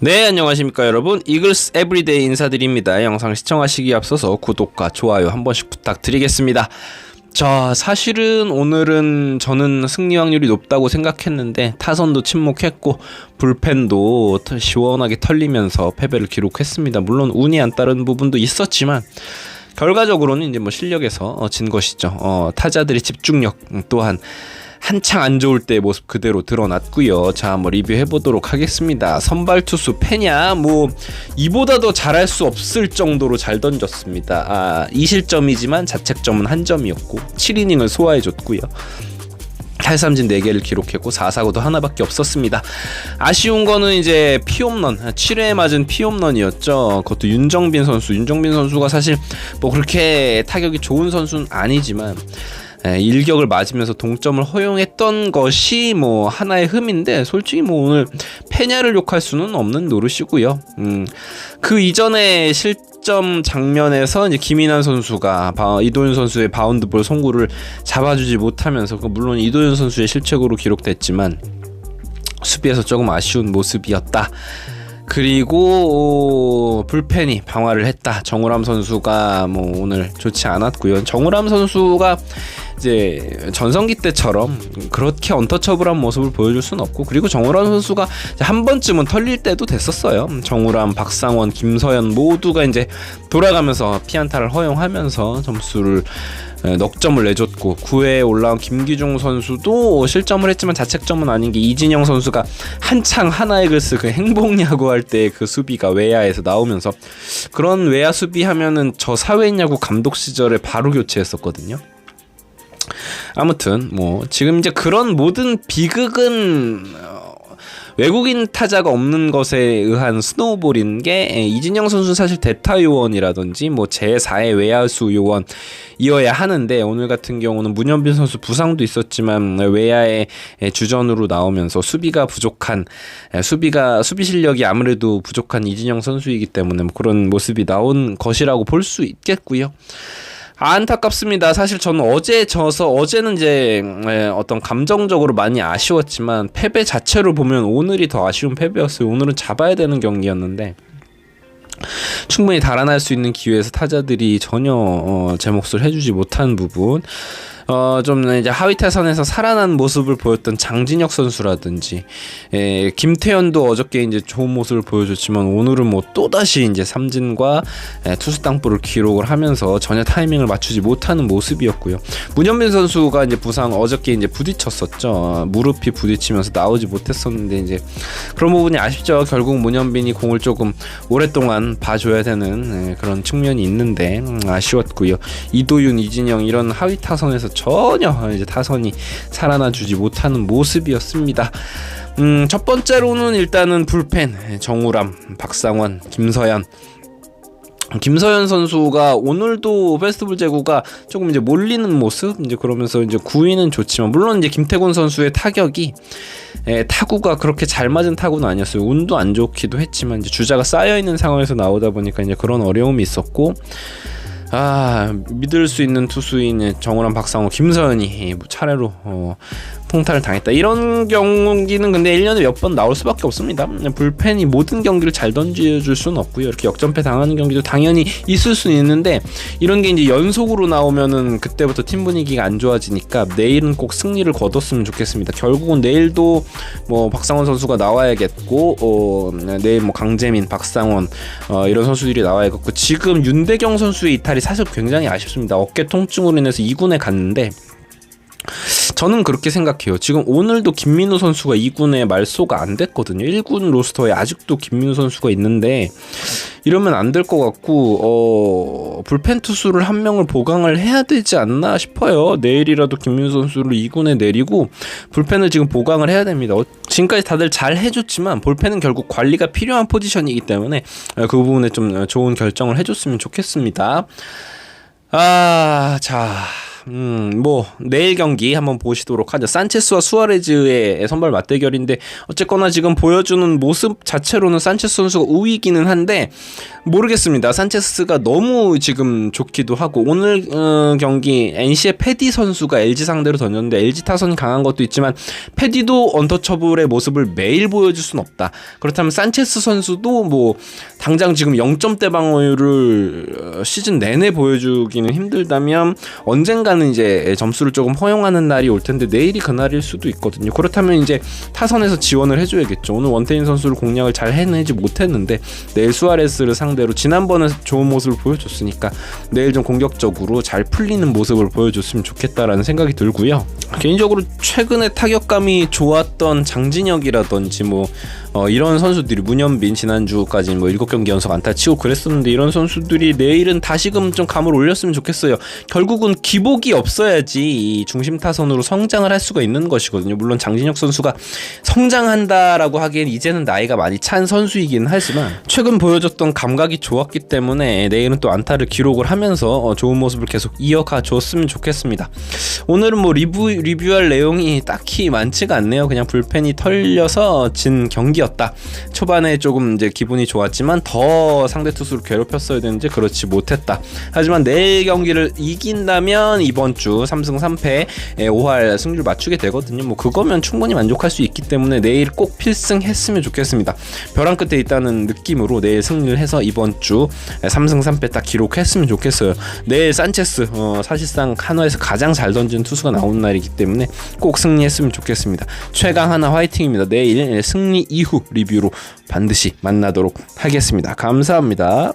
네, 안녕하십니까 여러분. 이글스 에브리데이 인사드립니다. 영상 시청하시기 앞서서 구독과 좋아요 한 번씩 부탁드리겠습니다. 자, 사실은 오늘은 저는 승리 확률이 높다고 생각했는데 타선도 침묵했고 불펜도 터- 시원하게 털리면서 패배를 기록했습니다. 물론 운이 안 따른 부분도 있었지만 결과적으로는 이제 뭐 실력에서 어, 진 것이죠. 어, 타자들의 집중력 음, 또한 한창 안 좋을 때 모습 그대로 드러났고요. 자, 한번 리뷰해 보도록 하겠습니다. 선발 투수 페냐 뭐 이보다 더 잘할 수 없을 정도로 잘 던졌습니다. 아, 2실점이지만 자책점은 한 점이었고 7이닝을 소화해 줬고요. 탈삼진 4개를 기록했고 4사고도 하나밖에 없었습니다. 아쉬운 거는 이제 피홈런 7회에 맞은 피홈런이었죠. 그것도 윤정빈 선수. 윤정빈 선수가 사실 뭐 그렇게 타격이 좋은 선수는 아니지만 에, 일격을 맞으면서 동점을 허용했던 것이 뭐 하나의 흠인데 솔직히 뭐 오늘 페냐를 욕할 수는 없는 노릇이고요. 음, 그 이전에 실점 장면에서 이제 김인환 선수가 바, 이도윤 선수의 바운드볼 송구를 잡아주지 못하면서 그 물론 이도윤 선수의 실책으로 기록됐지만 수비에서 조금 아쉬운 모습이었다. 그리고 어, 불펜이 방화를 했다. 정우람 선수가 뭐 오늘 좋지 않았고요. 정우람 선수가 이제 전성기 때처럼 그렇게 언터처블한 모습을 보여줄 수는 없고 그리고 정우람 선수가 한 번쯤은 털릴 때도 됐었어요. 정우람, 박상원, 김서현 모두가 이제 돌아가면서 피안타를 허용하면서 점수를 에, 넉 점을 내줬고 9회에 올라온 김기중 선수도 실점을 했지만 자책점은 아닌 게 이진영 선수가 한창 하나의 글스 그 행복야구 할 때 그 수비가 외야에서 나오면서 그런 외야 수비 하면은 저 사회인야구 감독 시절에 바로 교체했었거든요. 아무튼 뭐 지금 이제 그런 모든 비극은 어, 외국인 타자가 없는 것에 의한 스노우볼인 게 에, 이진영 선수 는 사실 대타 요원이라든지 뭐 제4의 외야수 요원이어야 하는데 오늘 같은 경우는 문현빈 선수 부상도 있었지만 외야의 에, 주전으로 나오면서 수비가 부족한 에, 수비가 수비 실력이 아무래도 부족한 이진영 선수이기 때문에 뭐 그런 모습이 나온 것이라고 볼 수 있겠고요. 안타깝습니다. 사실 저는 어제 져서 어제는 이제 에, 어떤 감정적으로 많이 아쉬웠지만 패배 자체로 보면 오늘이 더 아쉬운 패배였어요. 오늘은 잡아야 되는 경기였는데 충분히 달아날 수 있는 기회에서 타자들이 전혀 어, 제 몫을 해주지 못한 부분. 어, 좀 이제 하위 타선에서 살아난 모습을 보였던 장진혁 선수라든지, 에, 김태현도 어저께 이제 좋은 모습을 보여줬지만 오늘은 뭐 또다시 이제 삼진과 에, 투수 땅볼을 기록을 하면서 전혀 타이밍을 맞추지 못하는 모습이었고요. 문현빈 선수가 이제 부상 어저께 이제 부딪혔었죠. 어, 무릎이 부딪히면서 나오지 못했었는데 이제 그런 부분이 아쉽죠. 결국 문현빈이 공을 조금 오랫동안 봐줘야 되는 에, 그런 측면이 있는데 음, 아쉬웠고요. 이도윤, 이진영 이런 하위 타선에서 전혀 이제 타선이 살아나 주지 못하는 모습이었습니다. 음, 첫 번째로는 일단은 불펜 정우람, 박상원, 김서현 김서현 선수가 오늘도 페스티벌 제구가 조금 이제 몰리는 모습 이제 그러면서 이제 구위는 좋지만 물론 이제 김태곤 선수의 타격이 에, 타구가 그렇게 잘 맞은 타구는 아니었어요. 운도 안 좋기도 했지만 이제 주자가 쌓여 있는 상황에서 나오다 보니까 이제 그런 어려움이 있었고 아 믿을 수 있는 투수인 정우람, 박상호, 김서현이 뭐 차례로 어, 통타를 당했다. 이런 경기는 근데 1년에 몇 번 나올 수밖에 없습니다. 불펜이 모든 경기를 잘 던져줄 수는 없고요. 이렇게 역전패 당하는 경기도 당연히 있을 수는 있는데 이런 게 이제 연속으로 나오면은 그때부터 팀 분위기가 안 좋아지니까 내일은 꼭 승리를 거뒀으면 좋겠습니다. 결국은 내일도 뭐 박상원 선수가 나와야겠고 어, 내일 뭐 강재민, 박상원 어, 이런 선수들이 나와야겠고 지금 윤대경 선수의 이탈이 사실 굉장히 아쉽습니다. 어깨 통증으로 인해서 2군에 갔는데 저는 그렇게 생각해요. 지금 오늘도 김민우 선수가 2군에 말소가 안 됐거든요. 1군 로스터에 아직도 김민우 선수가 있는데 이러면 안 될 것 같고 어, 불펜 투수를 한 명을 보강을 해야 되지 않나 싶어요. 내일이라도 김민우 선수를 2군에 내리고 불펜을 지금 보강을 해야 됩니다. 어, 지금까지 다들 잘 해줬지만 볼펜은 결국 관리가 필요한 포지션이기 때문에 어, 그 부분에 좀 좋은 결정을 해줬으면 좋겠습니다. 아, 자. 음, 뭐 내일 경기 한번 보시도록 하죠. 산체스와 수아레즈의 선발 맞대결인데 어쨌거나 지금 보여주는 모습 자체로는 산체스 선수가 우위기는 한데 모르겠습니다. 산체스가 너무 지금 좋기도 하고 오늘 어, 경기 NC의 패디 선수가 LG 상대로 던졌는데 LG 타선이 강한 것도 있지만 패디도 언터처블의 모습을 매일 보여줄 순 없다. 그렇다면 산체스 선수도 뭐 당장 지금 0점대 방어율을 어, 시즌 내내 보여주기는 힘들다면 언젠 가는 이제 점수를 조금 허용하는 날이 올 텐데 내일이 그날일 수도 있거든요. 그렇다면 이제 타선에서 지원을 해줘야겠죠. 오늘 원태인 선수를 공략을 잘 해내지 못했는데 내일 수아레스를 상대로 지난번에 좋은 모습을 보여줬으니까 내일 좀 공격적으로 잘 풀리는 모습을 보여줬으면 좋겠다라는 생각이 들고요. 개인적으로 최근에 타격감이 좋았던 장진혁이라든지 뭐 어, 이런 선수들이 문현빈 지난주까지 뭐 7경기 연속 안타 치고 그랬었는데 이런 선수들이 내일은 다시금 좀 감을 올렸으면 좋겠어요. 결국은 기복이 없어야지 이 중심 타선으로 성장을 할 수가 있는 것이거든요. 물론 장진혁 선수가 성장한다라고 하기엔 이제는 나이가 많이 찬 선수이긴 하지만 최근 보여줬던 감각이 좋았기 때문에 내일은 또 안타를 기록을 하면서 어, 좋은 모습을 계속 이어가 줬으면 좋겠습니다. 오늘은 뭐 리뷰 리뷰할 내용이 딱히 많지가 않네요. 그냥 불펜이 털려서 진 경기였 다. 초반에 조금 이제 기분이 좋았지만 더 상대 투수를 괴롭혔어야 되는지 그렇지 못했다. 하지만 내일 경기를 이긴다면 이번 주 3승 3패 5할 승률 맞추게 되거든요. 뭐 그거면 충분히 만족할 수 있기 때문에 내일 꼭 필승했으면 좋겠습니다. 벼랑 끝에 있다는 느낌으로 내일 승리를 해서 이번 주 3승 3패 딱 기록했으면 좋겠어요. 내일 산체스 어, 사실상 한화에서 가장 잘 던지는 투수가 나오는 날이기 때문에 꼭 승리했으면 좋겠습니다. 최강 하나 화이팅입니다. 내일 승리 이후 리뷰로 반드시 만나도록 하겠습니다. 감사합니다.